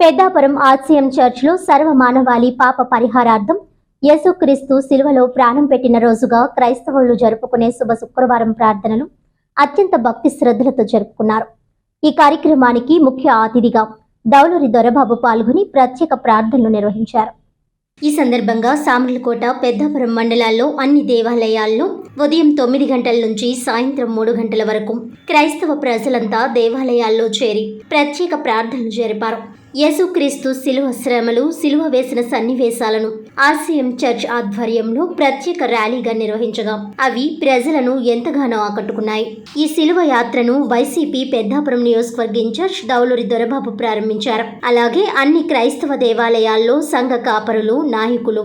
Peddapuram RCM చర్చ్లో సర్వ మానవాళి పాప పరిహారార్థం యేసుక్రీస్తు శిలువలో ప్రాణం పెట్టిన రోజుగా క్రైస్తవులు జరుపుకునే శుభ శుక్రవారం ప్రార్థనలు అత్యంత భక్తి శ్రద్ధలతో జరుపుకున్నారు. ఈ కార్యక్రమానికి ముఖ్య అతిథిగా దౌలూరి దొరబాబు పాల్గొని ప్రత్యేక ప్రార్థనలు నిర్వహించారు. ఈ సందర్భంగా సామర్లకోట పెద్దాపురం మండలాల్లో అన్ని దేవాలయాల్లో ఉదయం తొమ్మిది గంటల నుంచి సాయంత్రం మూడు గంటల వరకు క్రైస్తవ ప్రజలంతా దేవాలయాల్లో చేరి ప్రత్యేక ప్రార్థనలు జరిపారు. యేసుక్రీస్తు శిలువ శ్రమలు శిలువ వేసిన సన్నివేశాలను ఆర్సీఎం చర్చ్ ఆధ్వర్యంలో ప్రత్యేక ర్యాలీగా నిర్వహించగా అవి ప్రజలను ఎంతగానో ఆకట్టుకున్నాయి. ఈ శిలువ యాత్రను వైసీపీ పెద్దాపురం నియోజకవర్గ ఇన్ఛార్జ్ దౌలూరి దొరబాబు ప్రారంభించారు. అలాగే అన్ని క్రైస్తవ దేవాలయాల్లో సంఘ కాపరులు నాయకులు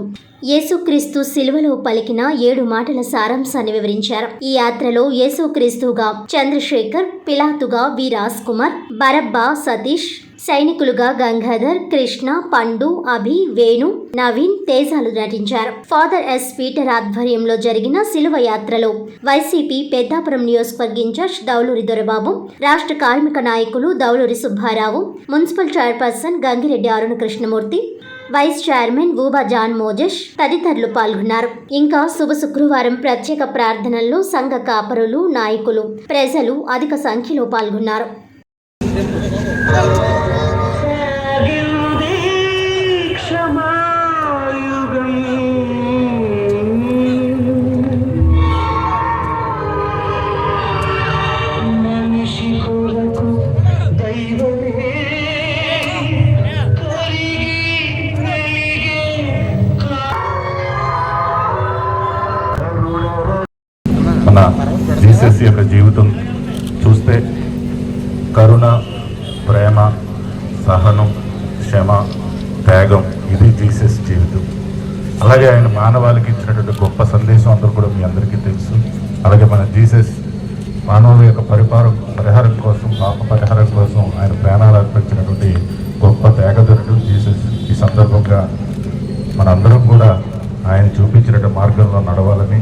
యేసుక్రీస్తు శిలువలో పలికిన ఏడు మాటల సారాంశాన్ని వివరించారు. ఈ యాత్రలో యేసుక్రీస్తుగా చంద్రశేఖర్ పిలాతుగా వి రాజ్ కుమార్ బరబ్బా సతీష్ సైనికులుగా గంగాధర్ కృష్ణ పండు అభి వేణు నవీన్ తేజాలు నటించారు. ఫాదర్ ఎస్ పీటర్ ఆధ్వర్యంలో జరిగిన శిలువ యాత్రలో వైసీపీ పెద్దాపురం నియోజకవర్గ ఇన్ఛార్జ్ దౌలూరి దొరబాబు రాష్ట్ర కార్మిక నాయకులు Dauluri Subbarao municipal chairperson Gangireddy Aruna Krishnamurthy vice chairman Uba John Moses తదితరులు పాల్గొన్నారు. ఇంకా శుభ శుక్రవారం ప్రత్యేక ప్రార్థనల్లో సంఘ కాపరులు నాయకులు ప్రజలు అధిక సంఖ్యలో పాల్గొన్నారు. జీసస్ యొక్క జీవితం చూస్తే కరుణ ప్రేమ సహనం క్షమ త్యాగం ఇది జీసస్ జీవితం. అలాగే ఆయన మానవాళికి ఇచ్చినటువంటి గొప్ప సందేశం అందరూ కూడా మీ అందరికీ తెలుసు. అలాగే మన జీసస్ మానవుల యొక్క పరిహారం పరిహారం కోసం పాప పరిహారం కోసం ఆయన ప్రాణాలు అర్పించినటువంటి గొప్ప త్యాగధరుడు జీసస్. ఈ సందర్భంగా మనందరం కూడా ఆయన చూపించినటువంటి మార్గంలో నడవాలని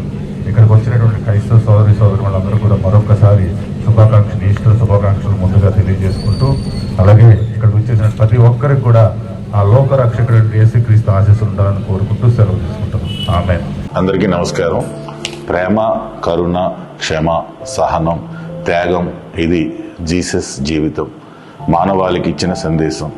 వచ్చినటువంటి క్రైస్తవ సోదరి సోదరులందరూ కూడా మరొకసారి శుభాకాంక్షలు ఈస్టర్ శుభాకాంక్షలు ముందుగా తెలియజేసుకుంటూ అలాగే ఇక్కడ వచ్చేసిన ప్రతి ఒక్కరికి కూడా ఆ లోక రక్షకుడు యేసుక్రీస్తు ఆశీస్సులు ఉండాలని కోరుకుంటూ సెలవు తీసుకుంటాం ఆమె అందరికీ నమస్కారం. ప్రేమ కరుణ క్షమ సహనం త్యాగం ఇది జీసస్ జీవితం. మానవాళికి ఇచ్చిన సందేశం.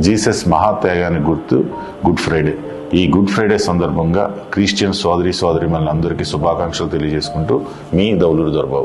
జీసస్ మహాత్యాగానికి గుర్తు గుడ్ ఫ్రైడే. ఈ గుడ్ ఫ్రైడే సందర్భంగా క్రిస్టియన్ సోదరి సోదరి అందరికీ శుభాకాంక్షలు తెలియజేసుకుంటూ మీ దౌలూరు దొరబాబు.